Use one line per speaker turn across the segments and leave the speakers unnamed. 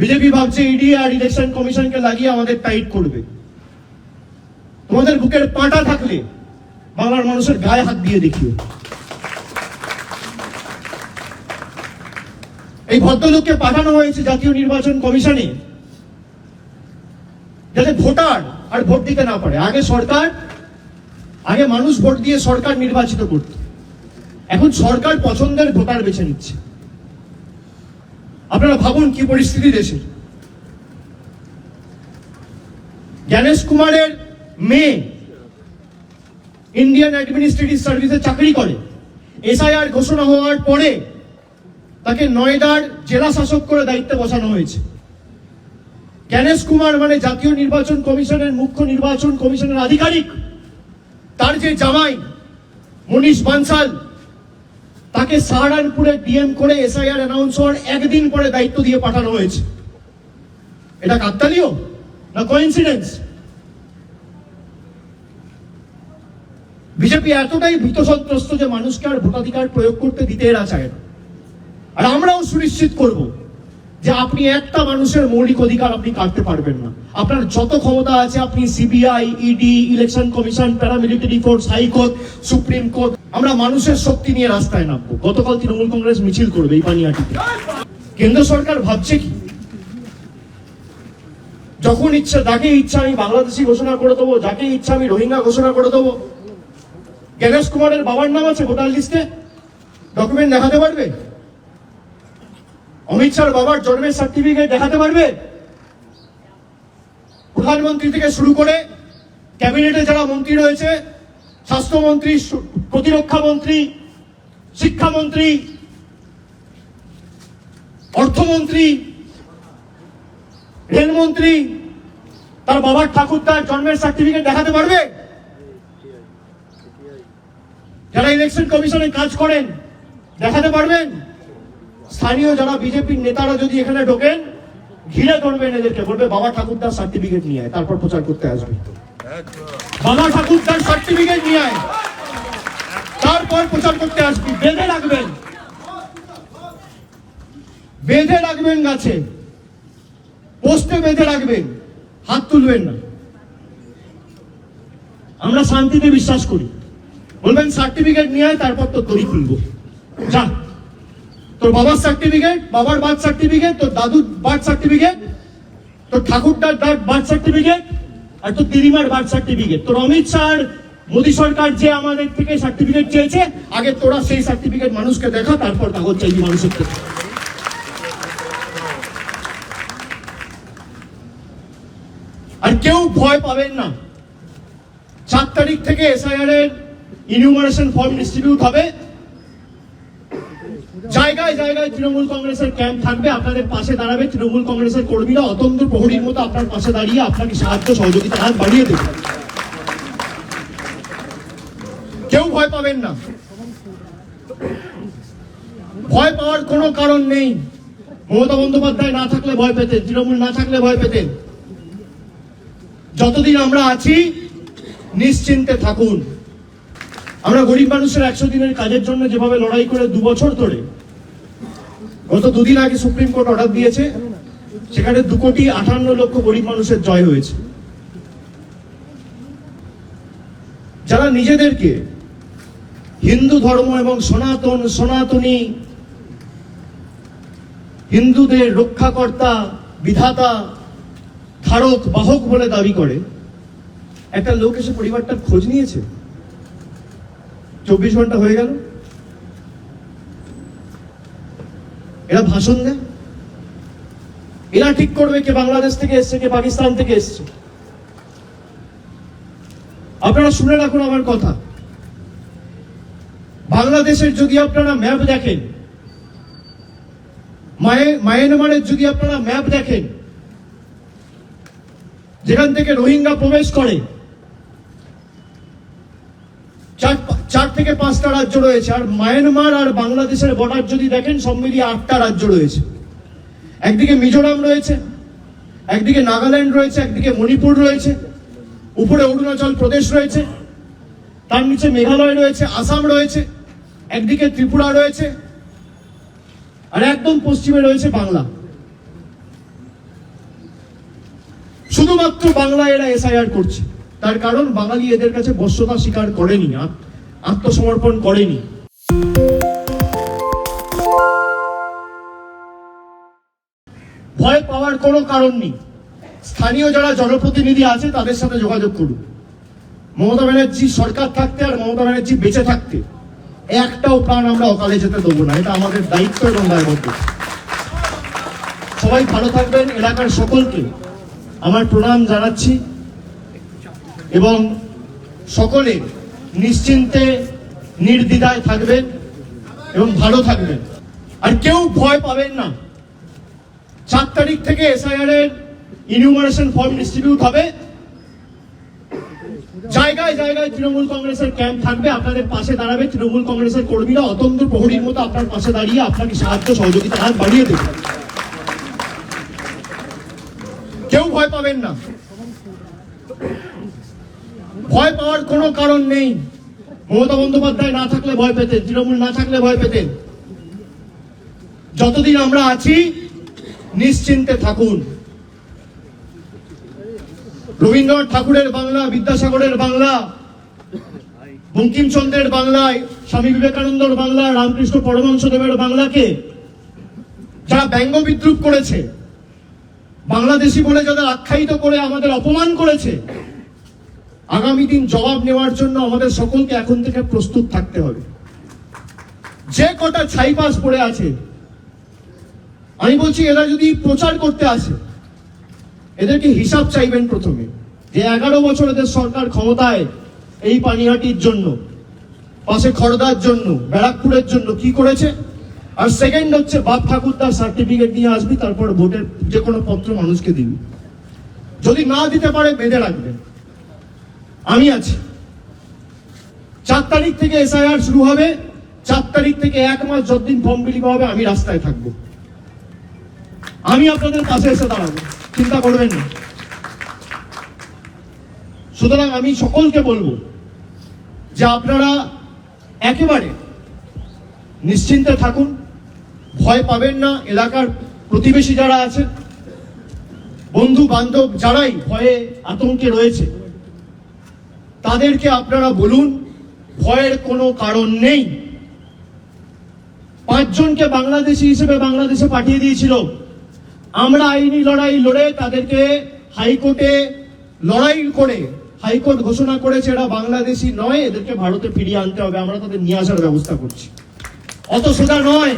BJP ভাবছে ED আর election কমিশনকে লাগিয়ে আমাদের টাইট করবে। তোমাদের বুকের পাটা থাকলে বাংলার মানুষের গায়ে হাত দিয়ে দেখিও। এই ভদ্রলোককে পাঠানো হয়েছে জাতীয় নির্বাচন কমিশনে যাতে ভোটার আর ভোট দিতে না পারে। আগে সরকার, আগে মানুষ ভোট দিয়ে সরকার নির্বাচিত করত। এখন সরকার পছন্দের ভোটার বেছে নিচ্ছে। আপনারা ভাবুন কি পরিস্থিতি দেশের। জ্ঞানেশ কুমারের মেয়ে ইন্ডিয়ান অ্যাডমিনিস্ট্রেটিভ সার্ভিসে চাকরি করে। এসআইআর ঘোষণা হওয়ার পরে তাকে নয়ডার জেলা শাসক করে দায়িত্বে বসানো হয়েছে। জ্ঞানেশ কুমার মানে জাতীয় নির্বাচন কমিশনের মুখ্য নির্বাচন কমিশনের আধিকারিক। তার যে জামাই মনীষ বানসাল তাকে সাহারানপুরে ডিএম করে এসআইআর অ্যানাউন্স হওয়ার একদিন পরে দায়িত্ব দিয়ে পাঠানো হয়েছে। এটা কাকতালীয় না কোইন্সিডেন্স বিজেপি এতটাই ভীত সন্ত্রস্ত যে মানুষকে আর ভোটাধিকার প্রয়োগ করতে দিতে এরা চায় না। আর আমরাও সুনিশ্চিত করব যে আপনি একটা মানুষের মৌলিক অধিকার আপনি কাটতে পারবেন না। আপনার যত ক্ষমতা আছে, আপনি CBI ED election commission paramilitary force high court supreme court আমরা মানুষের শক্তি নিয়ে রাস্তায় নামবো। গতকাল তৃণমূল কংগ্রেস মিছিল করবে এই পানিয়াটিতে। কেন্দ্র সরকার ভাবছে কি? যখন ইচ্ছা যাকে ইচ্ছা আমি বাংলাদেশি ঘোষণা করে দেবো যাকে ইচ্ছা আমি রোহিঙ্গা ঘোষণা করে দেবো। জ্ঞানেশ কুমারের বাবার নাম আছে ভোটার লিস্টে। ডকুমেন্ট দেখাতে পারবে? অমিত শাহর বাবার জন্মের সার্টিফিকেট দেখাতে পারবে? প্রধানমন্ত্রী থেকে শুরু করে ক্যাবিনেটে যারা মন্ত্রী রয়েছে স্বাস্থ্যমন্ত্রী প্রতিরক্ষা মন্ত্রী, শিক্ষামন্ত্রী, অর্থমন্ত্রী, রেলমন্ত্রী, তার বাবার ঠাকুর তার জন্মের সার্টিফিকেট দেখাতে পারবে? যারা ইলেকশন কমিশনে কাজ করেন, দেখাতে পারবেন? স্থানীয় যারা বিজেপির নেতারা যদি এখানে ঢোকেন, ঘিরে ধরবেন এদেরকে, বলবে বাবা ঠাকুরদার সার্টিফিকেট নিয়ে তারপর প্রচার করতে আসবে। বাবা ঠাকুর তার সার্টিফিকেট নিয়ে আয়। তারপর প্রচার করতে আসবি। বেঁধে রাখবেন। বেঁধে রাখবেন গাছে। পোস্টে বেঁধে রাখবেন। হাত তুলবেন না। আমরা শান্তিতে বিশ্বাস করি। বলবেন, সার্টিফিকেট নিয়ে আয়, তারপর তরি খুলবো। যা। তোর বাবার সার্টিফিকেট বাবার বার্থ সার্টিফিকেট তোর দাদুর বার্থ সার্টিফিকেট তোর ঠাকুরদার বার্থ সার্টিফিকেট আর তোর দিদিমার বার্থ সার্টিফিকেট তোর অমিত শাহ মোদী সরকার যে আমাদের থেকে সার্টিফিকেট চেয়েছে, আগে তোরা সেই সার্টিফিকেট মানুষকে দেখা, তারপর কাগজ চাইবি মানুষের থেকে। আর কেউ ভয় পাবেন না। সাত তারিখ থেকে এসআইআর এর ইনিউমারেশন ফর্ম ডিস্ট্রিবিউট হবে। জায়গায় জায়গায় তৃণমূল কংগ্রেসের ক্যাম্প থাকবে, আপনাদের পাশে দাঁড়াবে তৃণমূল কংগ্রেসের কর্মীরা। অতন্ত্র প্রহরীর মতো আপনার পাশে দাঁড়িয়ে আপনাকে সাহায্য, সহযোগিতা, হাত বাড়িয়ে দেবে। কেউ ভয় পাবেন না। ভয় পাওয়ার কোনো কারণ নেই। মমতা বন্দ্যোপাধ্যায় না থাকলে ভয় পেতেন, তৃণমূল না থাকলে ভয় পেতেন। যতদিন আমরা আছি, নিশ্চিন্তে থাকুন। আমরা গরিব মানুষের একশো দিনের কাজের জন্য যেভাবে লড়াই করে দু বছর ধরে, গত দুদিন আগে সুপ্রিম কোর্ট অর্ডার দিয়েছে, সেখানে দু কোটি আটান্ন লক্ষ গরিব মানুষের জয় হয়েছে। যারা নিজেদেরকে হিন্দু ধর্ম এবং সনাতন, সনাতনী, হিন্দুদের রক্ষাকর্তা, বিধাতা, ধারক, বাহক বলে দাবি করে, একটা লোক এসে পরিবারটার খোঁজ নিয়েছে। চব্বিশ ঘণ্টা হয়ে গেল। এরা ভাষণ দেয়। এরা ঠিক করবে কে বাংলাদেশ থেকে এসছে, কে পাকিস্তান থেকে এসছে। আপনারা শুনে রাখুন আমার কথা। বাংলাদেশের যদি আপনারা ম্যাপ দেখেন, মায়ে- মায়ানমারের যদি আপনারা ম্যাপ দেখেন, যেখান থেকে রোহিঙ্গা প্রবেশ করে থেকে পাঁচটা রাজ্য রয়েছে, আর মায়ানমার আর বাংলাদেশের বর্ডার যদি দেখেন, সব মিলিয়ে আটটা রাজ্য রয়েছে। একদিকে মিজোরাম রয়েছে, একদিকে নাগাল্যান্ড রয়েছে, একদিকে মণিপুর রয়েছে, উপরে অরুণাচল প্রদেশ রয়েছে, তার নিচে মেঘালয় রয়েছে, আসাম রয়েছে, একদিকে ত্রিপুরা রয়েছে, আর একদম পশ্চিমে রয়েছে বাংলা। শুধুমাত্র বাংলায় এরা এসআইআর করছে, তার কারণ বাঙালি এদের কাছে বশ্যতা স্বীকার করেনি আত- আত্মসমর্পণ করেনি। ভয় পাওয়ার কোনো কারণ নেই। স্থানীয় যারা জনপ্রতিনিধি আছে, তাদের সাথে যোগাযোগ করুন। মমতা ব্যানার্জি সরকার থাকতে আর মমতা ব্যানার্জি বেঁচে থাকতে, একটাও প্রাণ আমরা অকালে যেতে দেবো না। এটা আমাদের দায়িত্ব এবং দায়বদ্ধ। সবাই ভালো থাকবেন, এলাকার সকলকে আমার প্রণাম জানাচ্ছি এবং সকলে নিশ্চিন্তে, নির্দ্বিধায় থাকবেন এবং ভালো থাকবেন। আর কেউ ভয় পাবেন না। চার তারিখ থেকে এসআইআর এর ইনিউমারেশন ফর্ম ডিস্ট্রিবিউট হবে। জায়গায় জায়গায় তৃণমূল কংগ্রেসের ক্যাম্প থাকবে। আপনাদের পাশে দাঁড়াবে তৃণমূল কংগ্রেসের কর্মীরা। অতন্ত্র প্রহরীর মতো আপনার পাশে দাঁড়িয়ে আপনাকে সাহায্য, সহযোগিতা, হাত বাড়িয়ে দেবে। কেউ ভয় পাবেন না। ভয় পাওয়ার কোনো কারণ নেই। মমতা বন্দ্যোপাধ্যায় না থাকলে ভয় পেতেন তৃণমূল না থাকলে ভয় পেতেন যতদিন আমরা আছি, নিশ্চিন্তে থাকুন। রবীন্দ্রনাথ ঠাকুরের বাংলা, বিদ্যাসাগরের বাংলা, বঙ্কিমচন্দ্রের বাংলায় স্বামী বিবেকানন্দর বাংলা, রামকৃষ্ণ পরমহংসদেবের বাংলাকে যারা ব্যঙ্গ বিদ্রুপ করেছে, বাংলাদেশি বলে যাদের আখ্যায়িত করে আমাদের অপমান করেছে আগামী দিন জবাব নেওয়ার জন্য আমাদের সকলকে এখন থেকে প্রস্তুত থাকতে হবে। যে কটা ছাইপাস পড়ে আছে, আমি বলছি এরা যদি প্রচার করতে আসে, এদেরকে হিসাব চাইবেন প্রথমে যে এগারো বছর এদের সরকার ক্ষমতায় এই পানিহাটির জন্য, পাশে খড়দার জন্য, ব্যারাকপুরের জন্য কি করেছে? আর সেকেন্ড হচ্ছে বাপ ঠাকুরদার সার্টিফিকেট নিয়ে আসবি, তারপর ভোটের যে কোনো পত্র মানুষকে দিবি। যদি না দিতে পারে, বেঁধে রাখবেন। আমি আছি। চার তারিখ থেকে এসআইআর শুরু হবে। চার তারিখ থেকে এক মাস যতদিন ফর্ম বিলি হবে, আমি রাস্তায় থাকব। আমি আপনাদের পাশে এসে দাঁড়াবো। চিন্তা করবেন না। সুতরাং আমি সকলকে বলব যে আপনারা একেবারে নিশ্চিন্তে থাকুন। ভয় পাবেন না। এলাকার প্রতিবেশী যারা আছে বন্ধু বান্ধব যারাই ভয়ে আতঙ্কে রয়েছে তাদেরকে আপনারা বলুন, ভয়ের কোনো কারণ নেই। পাঁচজনকে বাংলাদেশি হিসেবে বাংলাদেশে পাঠিয়ে দিয়েছিল। আমরা আইনি লড়াই লড়ে তাদেরকে হাইকোর্টে লড়াই করে, হাইকোর্ট ঘোষণা করেছে এরা বাংলাদেশি নয়, এদেরকে ভারতে ফিরিয়ে আনতে হবে। আমরা তাদের নিয়ে আসার ব্যবস্থা করছি। অত সোজা নয়।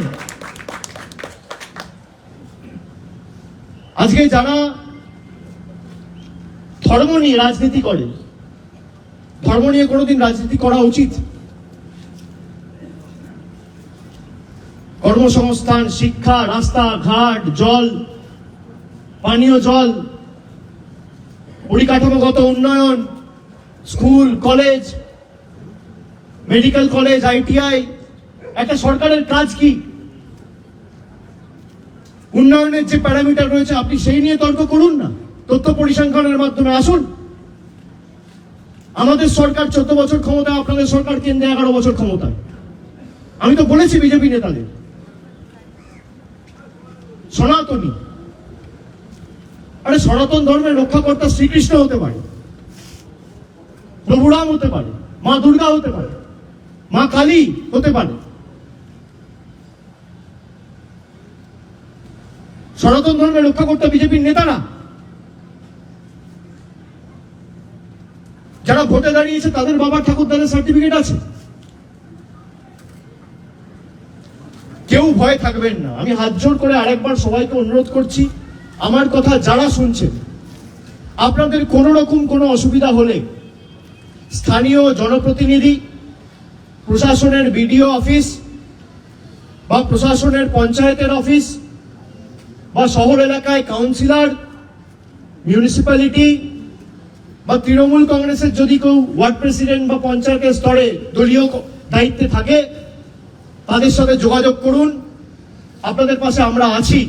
আজকে যারা ধর্ম নিয়ে রাজনীতি করে ধর্ম নিয়ে কোনোদিন রাজনীতি করা উচিত। কর্মসংস্থান, শিক্ষা, রাস্তা, ঘাট, জল, পানীয় জল, পরিকাঠামোগত উন্নয়ন, school, college, medical college ITI একটা সরকারের কাজ কি? উন্নয়নের যে প্যারামিটার রয়েছে, আপনি সেই নিয়ে তর্ক করুন না। তথ্য পরিসংখ্যানের মাধ্যমে আসুন। আমাদের সরকার চোদ্দ বছর ক্ষমতায় আপনাদের সরকার কেন্দ্রে এগারো বছর ক্ষমতায় আমি তো বলেছি বিজেপি নেতাদের। সনাতনী। আরে সনাতন ধর্মের রক্ষাকর্তা শ্রীকৃষ্ণ হতে পারে। প্রভু রাম হতে পারে, মা দুর্গা হতে পারে, মা কালী হতে পারে। সনাতন ধর্মের রক্ষাকর্তা বিজেপির নেতারা যারা ভোটে দাঁড়িয়েছে, তাদের বাবার ঠাকুরদাদের সার্টিফিকেট আছে। কেউ ভয় থাকবেন না। আমি হাত জোর করে আরেকবার সবাইকে অনুরোধ করছি, আমার কথা যারা শুনছেন, আপনাদের কোনো রকম কোনো অসুবিধা হলে স্থানীয় জনপ্রতিনিধি, প্রশাসনের বিডিও অফিস বা প্রশাসনের পঞ্চায়েতের অফিস বা শহর এলাকায় কাউন্সিলর মিউনিসিপ্যালিটি বা তৃণমূল কংগ্রেসের যদি কেউ ওয়ার্ড প্রেসিডেন্ট বা পঞ্চায়েতের স্তরে দলীয় দায়িত্বে থাকে, তাদের সাথে যোগাযোগ করুন। আপনাদের পাশে আমরা আছি।